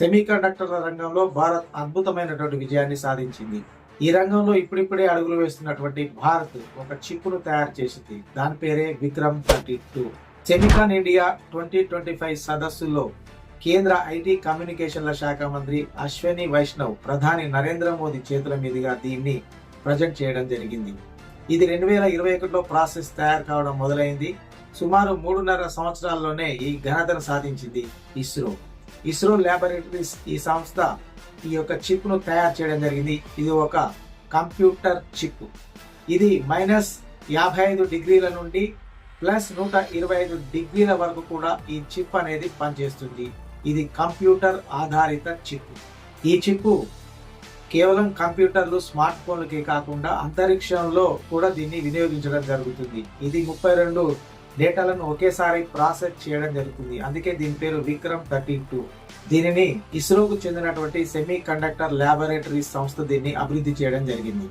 సెమీకండక్టర్ల రంగంలో భారత్ అద్భుతమైనటువంటి విజయాన్ని సాధించింది. ఈ రంగంలో ఇప్పుడిప్పుడే అడుగులు వేస్తున్నటువంటి భారత్ ఒక చిప్పును తయారు చేసింది. దాని పేరే Vikram thirty two. Semicon India twenty twenty five సదస్సులో కేంద్ర ఐటీ కమ్యూనికేషన్ల శాఖ మంత్రి అశ్విని వైష్ణవ్ ప్రధాని నరేంద్ర మోదీ చేతుల మీదుగా దీన్ని ప్రజెంట్ చేయడం జరిగింది. ఇది రెండు వేల ఇరవై ఒకటిలో ప్రాసెస్ తయారు కావడం మొదలైంది. సుమారు మూడున్నర సంవత్సరాల్లోనే ఈ ఘనతను సాధించింది ఇస్రో. ఇస్రో ల్యాబొరేటరీస్ ఈ సంస్థ ఈ యొక్క చిప్ను తయారు చేయడం జరిగింది. ఇది ఒక కంప్యూటర్ చిప్. ఇది మైనస్ యాభై ఐదు డిగ్రీల నుండి ప్లస్ నూట ఇరవై ఐదు డిగ్రీల వరకు కూడా ఈ చిప్ అనేది పనిచేస్తుంది. ఇది కంప్యూటర్ ఆధారిత చిప్. ఈ చిప్ కేవలం కంప్యూటర్లు స్మార్ట్ ఫోన్లకే కాకుండా అంతరిక్షంలో కూడా దీన్ని వినియోగించడం జరుగుతుంది. ఇది ముప్పై రెండు డేటాలను ఒకేసారి ప్రాసెస్ చేయడం జరుగుతుంది. అందుకే దీని పేరు విక్రమ్ థర్టీ టూ. దీనిని ఇస్రోకు చెందినటువంటి సెమీ కండక్టర్ ల్యాబొరేటరీ సంస్థ దీన్ని అభివృద్ధి చేయడం జరిగింది.